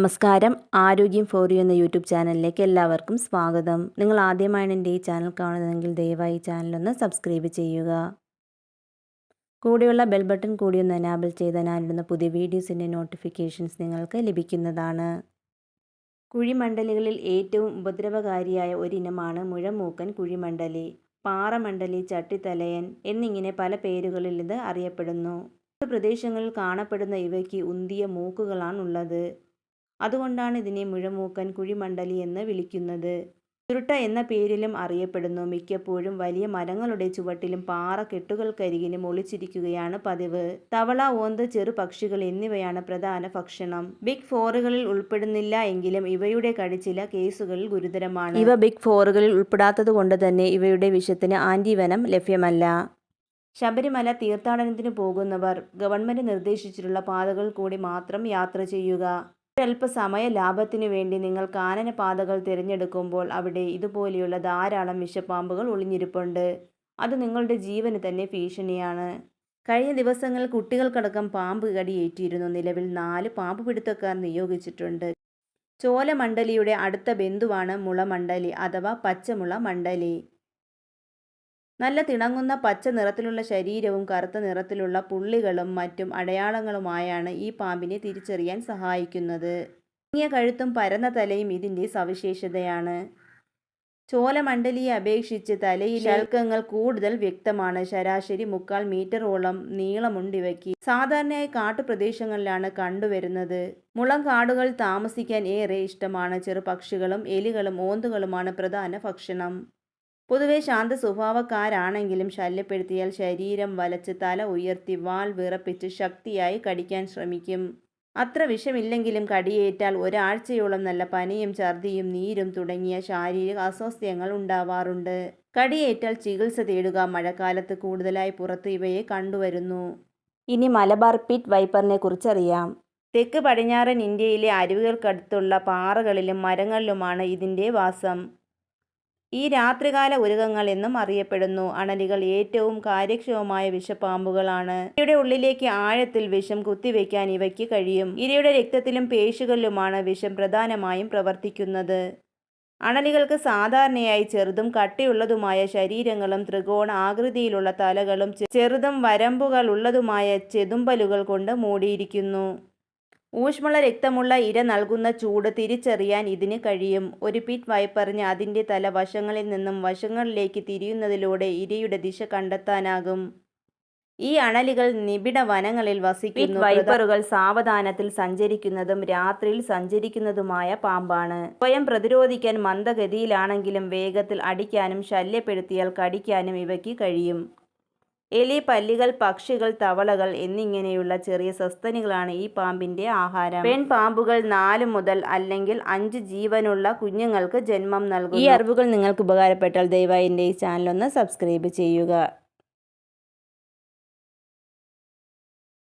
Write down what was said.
നമസ്കാരം. ആരോഗ്യം for you എന്ന യൂട്യൂബ് ചാനലിലേക്ക് എല്ലാവർക്കും സ്വാഗതം. നിങ്ങൾ ആദ്യമായാണ് എന്റെ ഈ ചാനൽ കാണുന്നതെങ്കിൽ ദയവായി ചാനലൊന്ന് സബ്സ്ക്രൈബ് ചെയ്യുക. കൂടെയുള്ള ബെൽ ബട്ടൺ കൂടി ഒന്ന് എനാബിൾ ചെയ്താൽ ഞാനിടുന്ന പുതിയ വീഡിയോസിന്റെ നോട്ടിഫിക്കേഷൻസ് നിങ്ങൾക്ക് ലഭിക്കുന്നതാണ്. കുഴിമണ്ഡലികളിൽ ഏറ്റവും ഉപദ്രവകാരിയായ ഒരിനമാണ് മുഴമൂക്കൻ കുഴിമണ്ഡലി പാറമണ്ഡലി ചട്ടിത്തലയൻ എന്നിങ്ങനെ പല പേരുകളിൽ ഇത് അറിയപ്പെടുന്നു. പ്രദേശങ്ങളിൽ കാണപ്പെടുന്ന ഇവയ്ക്ക് ഉന്തിയ മൂക്കുകളാണുള്ളത്. അതുകൊണ്ടാണ് ഇതിനെ മുഴമൂക്കൻ കുഴിമണ്ഡലി എന്ന് വിളിക്കുന്നത്. ചുരുട്ട എന്ന പേരിലും അറിയപ്പെടുന്നു. മിക്കപ്പോഴും വലിയ മരങ്ങളുടെ ചുവട്ടിലും പാറ കെട്ടുകൾക്കരികിലും ഒളിച്ചിരിക്കുകയാണ് പതിവ്. തവള ഓന്ത് ചെറു പക്ഷികൾ എന്നിവയാണ് പ്രധാന ഭക്ഷണം. ബിഗ് ഫോറുകളിൽ ഉൾപ്പെടുന്നില്ല എങ്കിലും ഇവയുടെ കടിച്ചില കേസുകളിൽ ഗുരുതരമാണ്. ഇവ ബിഗ് ഫോറുകളിൽ ഉൾപ്പെടാത്തത് കൊണ്ട് തന്നെ ഇവയുടെ വിഷത്തിന് ആന്റിവനം ലഭ്യമല്ല. ശബരിമല തീർത്ഥാടനത്തിന് പോകുന്നവർ ഗവൺമെന്റ് നിർദ്ദേശിച്ചിട്ടുള്ള പാതകൾ കൂടി മാത്രം യാത്ര ചെയ്യുക. ഒരൽപ്പ സമയ ലാഭത്തിനു വേണ്ടി നിങ്ങൾ കാനന പാതകൾ തിരഞ്ഞെടുക്കുമ്പോൾ അവിടെ ഇതുപോലെയുള്ള ധാരാളം വിഷപ്പാമ്പുകൾ ഒളിഞ്ഞിരിപ്പുണ്ട്. അത് നിങ്ങളുടെ ജീവന് തന്നെ ഭീഷണിയാണ്. കഴിഞ്ഞ ദിവസങ്ങൾ കുട്ടികൾക്കടക്കം പാമ്പ് കടിയേറ്റിയിരുന്നു. നിലവിൽ നാല് പാമ്പ് പിടുത്തക്കാർ നിയോഗിച്ചിട്ടുണ്ട്. ചോലമണ്ഡലിയുടെ അടുത്ത ബന്ധുവാണ് മുളമണ്ഡലി അഥവാ പച്ചമുള മണ്ഡലി നല്ല തിണങ്ങുന്ന പച്ച നിറത്തിലുള്ള ശരീരവും കറുത്ത നിറത്തിലുള്ള പുള്ളികളും മറ്റും അടയാളങ്ങളുമായാണ് ഈ പാമ്പിനെ തിരിച്ചറിയാൻ സഹായിക്കുന്നത്. ഇങ്ങിയ കഴുത്തും പരന്ന തലയും ഇതിന്റെ സവിശേഷതയാണ്. ചോലമണ്ഡലിയെ അപേക്ഷിച്ച് തലയിൽ ശൽക്കങ്ങൾ കൂടുതൽ വ്യക്തമാണ്. ശരാശരി മുക്കാൽ മീറ്ററോളം നീളമുണ്ട് ഇവയ്ക്ക്. സാധാരണയായി കാട്ടുപ്രദേശങ്ങളിലാണ് കണ്ടുവരുന്നത്. മുളം കാടുകൾ താമസിക്കാൻ ഏറെ ഇഷ്ടമാണ്. ചെറുപക്ഷികളും എലികളും ഓന്തുകളുമാണ് പ്രധാന ഭക്ഷണം. പൊതുവെ ശാന്ത സ്വഭാവക്കാരാണെങ്കിലും ശല്യപ്പെടുത്തിയാൽ ശരീരം വലച്ച് തല ഉയർത്തി വാൾ വിറപ്പിച്ച് ശക്തിയായി കടിക്കാൻ ശ്രമിക്കും. അത്ര വിഷമില്ലെങ്കിലും കടിയേറ്റാൽ ഒരാഴ്ചയോളം നല്ല പനിയും ഛർദിയും നീരും തുടങ്ങിയ ശാരീരിക അസ്വാസ്ഥ്യങ്ങൾ ഉണ്ടാവാറുണ്ട്. കടിയേറ്റാൽ ചികിത്സ തേടുക മഴക്കാലത്ത് കൂടുതലായി പുറത്ത് ഇവയെ കണ്ടുവരുന്നു. ഇനി മലബാർ പിറ്റ് വൈപ്പറിനെ കുറിച്ചറിയാം. തെക്ക് പടിഞ്ഞാറൻ ഇന്ത്യയിലെ അരുവികൾക്കടുത്തുള്ള പാറകളിലും മരങ്ങളിലുമാണ് ഇതിന്റെ വാസം. ഈ രാത്രികാല ഉരുകങ്ങൾ എന്നും അറിയപ്പെടുന്നു. അണലികൾ ഏറ്റവും കാര്യക്ഷമമായ വിഷപ്പാമ്പുകളാണ്. ഇവയുടെ ഉള്ളിലേക്ക് ആഴത്തിൽ വിഷം കുത്തിവെക്കാൻ ഇവയ്ക്ക് കഴിയും. ഇരയുടെ രക്തത്തിലും പേശികളിലുമാണ് വിഷം പ്രധാനമായും പ്രവർത്തിക്കുന്നത്. അണലികൾക്ക് സാധാരണയായി ചെറുതും കട്ടിയുള്ളതുമായ ശരീരങ്ങളും ത്രികോണ ആകൃതിയിലുള്ള തലകളും ചെറുതും വരമ്പുകൾ ഉള്ളതുമായ ചെതുമ്പലുകൾ കൊണ്ട് മൂടിയിരിക്കുന്നു. ഊഷ്മള രക്തമുള്ള ഇര നൽകുന്ന ചൂട് തിരിച്ചറിയാൻ ഇതിന് കഴിയും. ഒരു പിറ്റ് വായ്പറിഞ്ഞ് അതിന്റെ തല വശങ്ങളിൽ നിന്നും വശങ്ങളിലേക്ക് തിരിയുന്നതിലൂടെ ഇരയുടെ ദിശ കണ്ടെത്താനാകും. ഈ അണലികൾ നിബിഡ വനങ്ങളിൽ വസിക്കുന്ന. വൈപ്പറുകൾ സാവധാനത്തിൽ സഞ്ചരിക്കുന്നതും രാത്രിയിൽ സഞ്ചരിക്കുന്നതുമായ പാമ്പാണ്. സ്വയം പ്രതിരോധിക്കാൻ മന്ദഗതിയിലാണെങ്കിലും വേഗത്തിൽ അടിക്കാനും ശല്യപ്പെടുത്തിയാൽ കടിക്കാനും ഇവയ്ക്ക് കഴിയും. എലി പല്ലികൾ പക്ഷികൾ തവളകൾ എന്നിങ്ങനെയുള്ള ചെറിയ സസ്തനികളാണ് ഈ പാമ്പിന്റെ ആഹാരം. പെൺപാമ്പുകൾ നാല് മുതൽ അല്ലെങ്കിൽ അഞ്ച് ജീവനുള്ള കുഞ്ഞുങ്ങൾക്ക് ജന്മം നൽകും ഈ അറിവുകൾ നിങ്ങൾക്ക് ഉപകാരപ്പെട്ടാൽ ദയവായി എന്റെ ഈ ചാനൽ ഒന്ന് സബ്സ്ക്രൈബ് ചെയ്യുക.